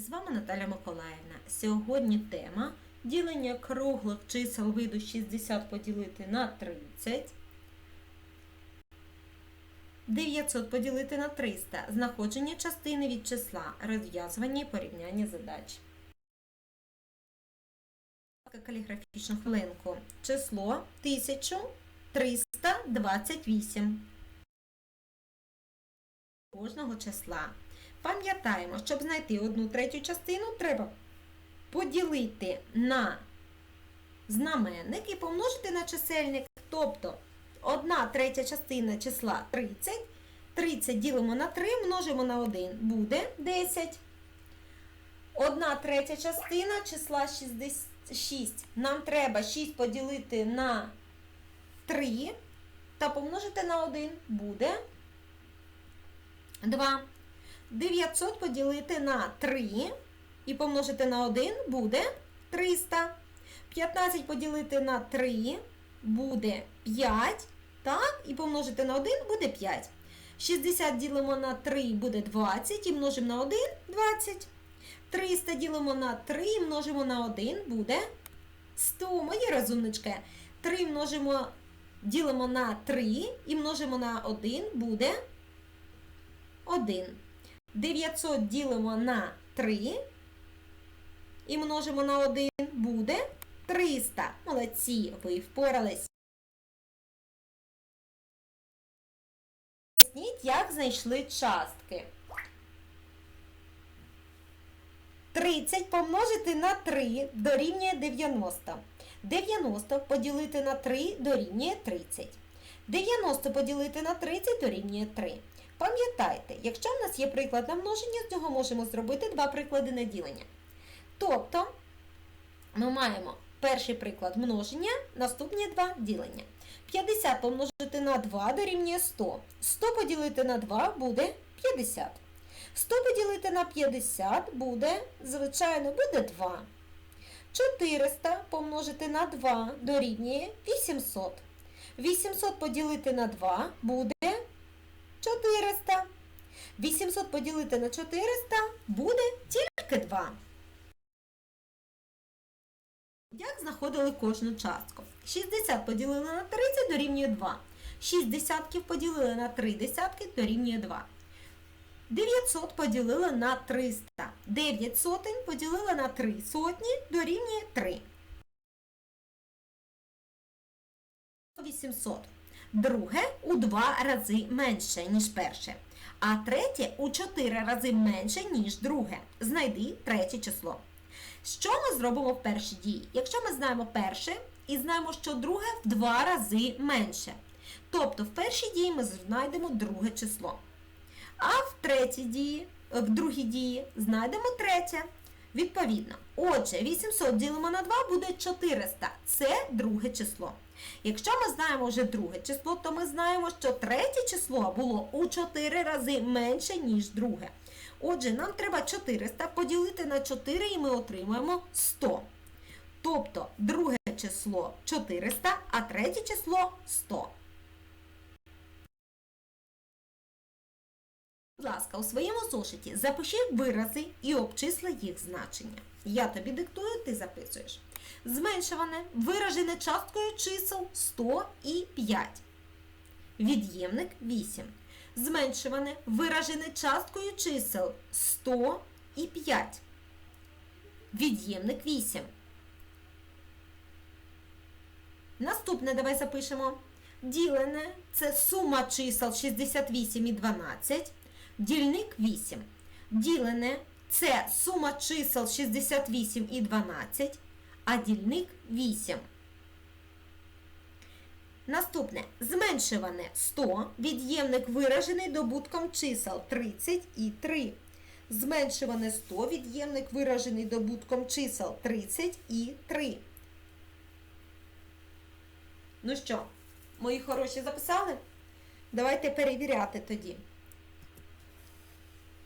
З вами Наталя Миколаївна. Сьогодні тема ділення круглих чисел виду 60 поділити на 30. 900 поділити на 300. Знаходження частини від числа. Розв'язування і порівняння задач. Каліграфічну хвилинку. Число 1328. Кожного числа. Пам'ятаємо, щоб знайти одну третю частину, треба поділити на знаменник і помножити на чисельник. Тобто одна третя частина числа 30. 30 ділимо на 3, множимо на 1. Буде 10. Одна третя частина числа 66. Нам треба 6 поділити на 3 та помножити на 1. Буде 2. 900 поділити на 3 і помножити на 1 буде 300. 15 поділити на 3 буде 5. Так, і помножити на 1 буде 5. 60 ділимо на 3 буде 20 і множимо на 1 20. 300 ділимо на 3 і множимо на 1 буде 100. Мої розумнички. 3 множимо, ділимо на 3 і множимо на 1 буде 1. 900 ділимо на 3 і множимо на 1 буде 300. Молодці, ви впорались. Поясніть, як знайшли частки. 30 помножити на 3 дорівнює 90. 90 поділити на 3 дорівнює 30. 90 поділити на 30 дорівнює 3. Пам'ятайте, якщо в нас є приклад на множення, з нього можемо зробити два приклади на ділення. Тобто, ми маємо перший приклад множення, наступні два ділення. 50 помножити на 2 дорівнює 100. 100 поділити на 2 буде 50. 100 поділити на 50 буде, звичайно, буде 2. 400 помножити на 2 дорівнює 800. 800 поділити на 2 буде 400. 800 поділити на 400 буде тільки 2. Як знаходили кожну частку? 60 поділили на 30 дорівнює 2. 6 десятків поділили на 3 десятки дорівнює 2. 900 поділили на 300. 9 сотень поділили на 3 сотні дорівнює 3. 800. Друге у 2 рази менше, ніж перше. А третє у 4 рази менше, ніж друге. Знайди третє число. Що ми зробимо в першій дії? Якщо ми знаємо перше і знаємо, що друге в 2 рази менше. Тобто в першій дії ми знайдемо друге число. А в третій дії, в другій дії знайдемо третє. Відповідно. Отже, 800 ділимо на 2 буде 400. Це друге число. Якщо ми знаємо вже друге число, то ми знаємо, що третє число було у 4 рази менше, ніж друге. Отже, нам треба 400 поділити на 4 і ми отримаємо 100. Тобто друге число 400, а третє число 100. Будь ласка, у своєму зошиті запиши вирази і обчисли їх значення. Я тобі диктую, ти записуєш. Зменшуване виражене часткою чисел 100 і 5. Від'ємник 8. Зменшуване виражене часткою чисел 100 і 5. Від'ємник 8. Наступне давай запишемо. Ділене це сума чисел 68 і 12. Дільник 8. Ділене це сума чисел 68 і 12, а дільник 8. Наступне зменшуване 100, від'ємник виражений добутком чисел 30 і 3. Зменшуване 100, від'ємник виражений добутком чисел 30 і 3. Ну що, мої хороші записали? Давайте перевіряти тоді.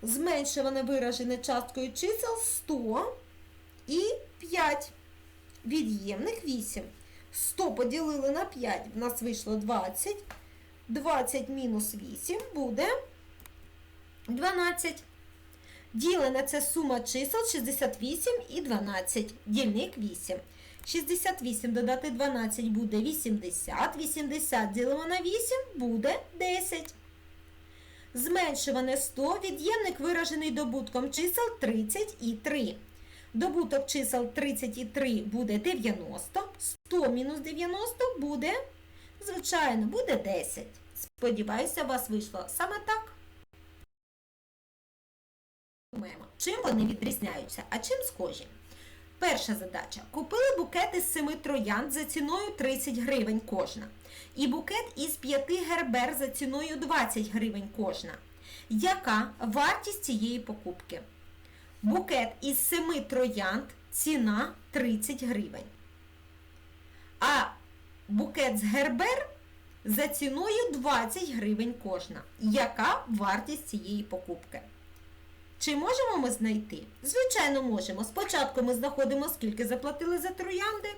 Зменшуване виражене часткою чисел 100 і 5. Від'ємник 8. 100 поділили на 5, в нас вийшло 20. 20 мінус 8 буде 12. Ділене це сума чисел 68 і 12. Дільник 8. 68 додати 12 буде 80. 80 ділимо на 8 буде 10. Зменшуване 100 від'ємник виражений добутком чисел 30 і 3. Добуток чисел 30 і 3 буде 90. 100 мінус 90 буде, звичайно, буде 10. Сподіваюся, у вас вийшло саме так. Чим вони відрізняються, а чим схожі? Перша задача. Купили букет із 7 троянд за ціною 30 гривень кожна. І букет із 5 гербер за ціною 20 гривень кожна. Яка вартість цієї покупки? Букет із 7 троянд ціна 30 гривень. А букет з гербер за ціною 20 гривень кожна. Яка вартість цієї покупки? Чи можемо ми знайти? Звичайно, можемо. Спочатку ми знаходимо, скільки заплатили за троянди,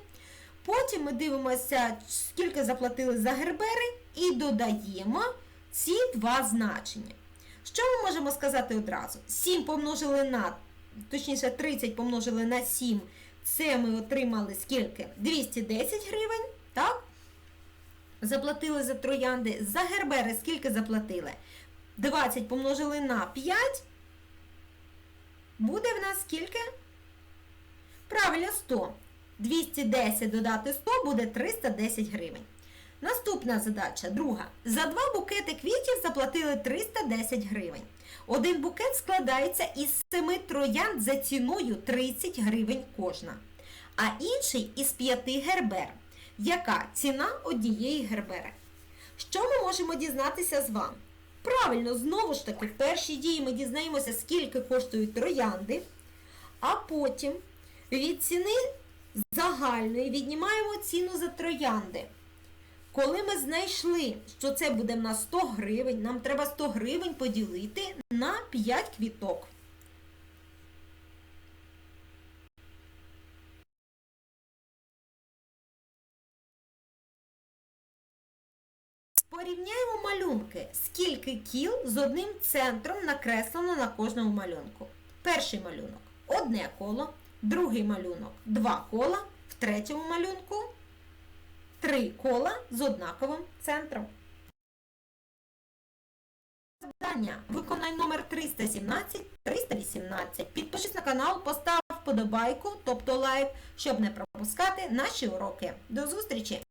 потім ми дивимося, скільки заплатили за гербери, і додаємо ці два значення. Що ми можемо сказати одразу? 7 помножили на, точніше, 30 помножили на 7, це ми отримали скільки? 210 гривень, так? Заплатили за троянди. За гербери скільки заплатили? 20 помножили на 5. Буде в нас скільки? Правильно, 100. 210 додати 100 буде 310 гривень. Наступна задача, друга. За два букети квітів заплатили 310 гривень. Один букет складається із 7 троянд за ціною 30 гривень кожна, а інший із 5 гербер. Яка ціна однієї гербери? Що ми можемо дізнатися з вами? Правильно, знову ж таки, в першій дії ми дізнаємося, скільки коштують троянди, а потім від ціни загальної віднімаємо ціну за троянди. Коли ми знайшли, що це буде в нас 100 гривень, нам треба 100 гривень поділити на 5 квіток. Порівняємо малюнки. Скільки кіл з одним центром накреслено на кожному малюнку. Перший малюнок одне коло, другий малюнок два кола, в третьому малюнку три кола з однаковим центром. Завдання. Виконай номер 317-318. Підпишись на канал, постав вподобайку, тобто лайк, щоб не пропускати наші уроки. До зустрічі!